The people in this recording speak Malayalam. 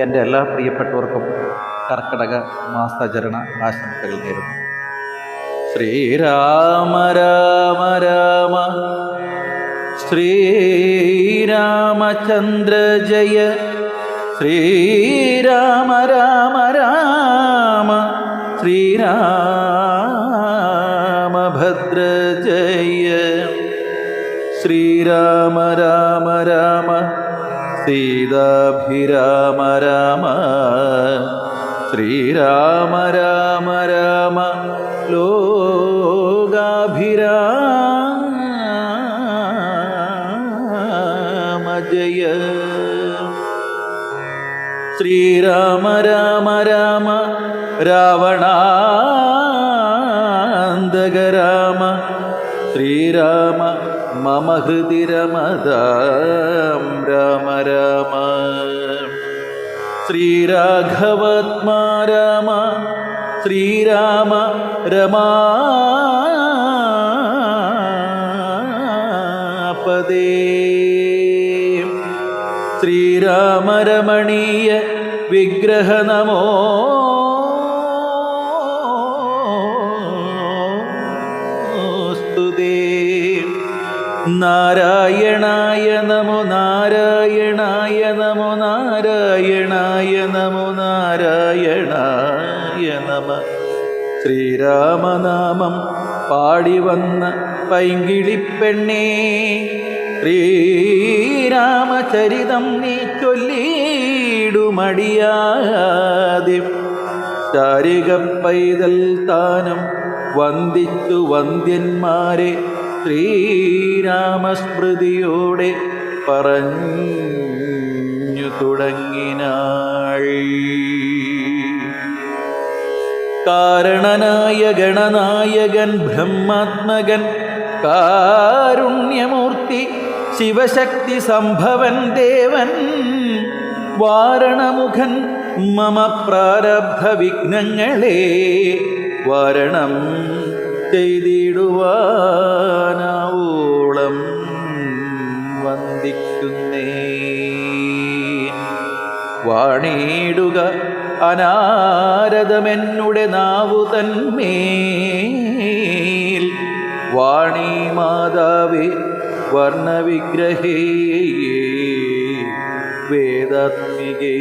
എന്റെ എല്ലാ പ്രിയപ്പെട്ടവർക്കും കർക്കിടക മാസാചരണ ആശംസകൾ നേരുന്നു. ശ്രീരാമ രാമ രാമ. ശ്രീരാമചന്ദ്ര ജയ. ശ്രീരാമ രാമ രാമ. ശ്രീരാമഭദ്ര ജയ. ശ്രീരാമ രാമ രാമ. സീതാഭിരാമ രാമ ശ്രീരാമ രാമ രാമ ലോകാഭിരാമ ശ്രീരാമ രാമ രാമ രാവണാന്തക രാമ ശ്രീരാമ മമ ഹൃതി രമതാം രാമ. രാമ ശ്രീരാഘവത്മാ രാമ. ശ്രീരാമ രമാപദേ ശ്രീരാമരമണീയ വിഗ്രഹ നമോ സ്തുതേ. നാരായണായ നമോ നാരായണായ നമോ നാരായണായ നമോ നാരായണായ നമ. ശ്രീരാമനാമം പാടി വന്ന പൈങ്കിളിപ്പെണ്ണേ ശ്രീരാമചരിതം നീ ചൊല്ലിയിടുമടിയാതി. ചാരിക പൈതൽ താനം വന്ദിച്ചു വന്ദ്യന്മാരെ ശ്രീരാമസ്മൃതിയോടെ പറഞ്ഞു തുടങ്ങിനാൾ. കാരണനായ ഗണനായകൻ ബ്രഹ്മാത്മകൻ കാരുണ്യമൂർത്തി ശിവശക്തി സംഭവൻ ദേവൻ വാരണമുഖൻ മമ പ്രാരബ്ധ വിഘ്നങ്ങളെ വാരണം ചെയ്തിടുവാനാവോളം വന്ദിക്കുന്നേ. വാണിടുക അനാരദമെന്നുടെ നാവു തന്മേൽ വാണി മാതാവേ വർണവിഗ്രഹേ വേദാത്മികേ.